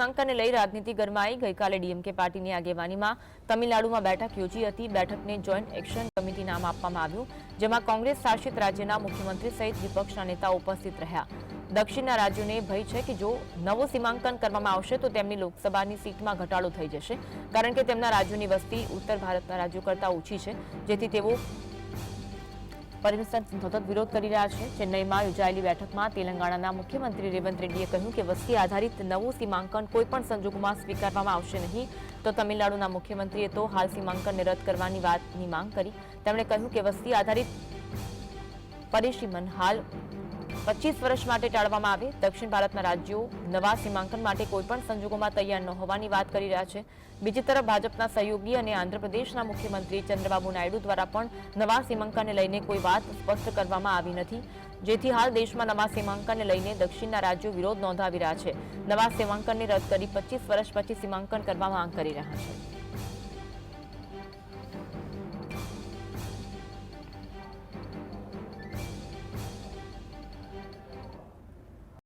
માંકનને લઈ રાજનીતિ ગરમાઈ. ગઈકાલે ડીએમકે પાર્ટીની આગેવાનીમાં તમિલનાડુમાં બેઠક યોજી હતી. બેઠકને જોઈન્ટ એક્શન કમિટી નામ આપવામાં આવ્યું, જેમાં કોંગ્રેસ શાસિત રાજ્યના મુખ્યમંત્રી સહિત વિપક્ષના નેતાઓ ઉપસ્થિત રહ્યા. દક્ષિણના રાજ્યોને ભય છે કે જો નવું સીમાંકન કરવામાં આવશે, તો તેમની લોકસભાની સીટમાં ઘટાડો થઈ જશે, કારણ કે તેમના રાજ્યોની વસ્તી ઉત્તર ભારતના રાજ્યો કરતાં ઓછી છે, જેથી તેઓ પરમિશન સતત વિરોધ કરી રહ્યા છે. ચેન્નઈમાં યોજાયેલી બેઠકમાં તેલંગાણાના મુખ્યમંત્રી રેવંત રેડ્ડીએ કહ્યું કે વસ્તી આધારિત નવું સીમાંકન કોઈપણ સંજોગોમાં સ્વીકારવામાં આવશે નહીં. તો તમિલનાડુના મુખ્યમંત્રીએ તો હાલ સીમાંકનને રદ કરવાની વાતની માંગ કરી. તેમણે કહ્યું કે વસ્તી આધારિત પરિસીમન હાલ પચીસ વર્ષ માટે ટાળવામાં આવે. દક્ષિણ ભારતના રાજ્યો નવા સીમાંકન માટે કોઈપણ સંજોગોમાં તૈયાર ન હોવાની વાત કરી રહ્યા છે. બીજી તરફ ભાજપના સહયોગી અને આંધ્રપ્રદેશના મુખ્યમંત્રી ચંદ્રબાબુ નાયડુ દ્વારા પણ નવા સીમાંકનને લઈને કોઈ વાત સ્પષ્ટ કરવામાં આવી નથી. જેથી હાલ દેશમાં નવા સીમાંકનને લઈને દક્ષિણના રાજ્યો વિરોધ નોંધાવી રહ્યા છે. નવા સીમાંકનને રદ કરી પચીસ વર્ષ પછી સીમાંકન કરવા માંગ કરી રહ્યા છે.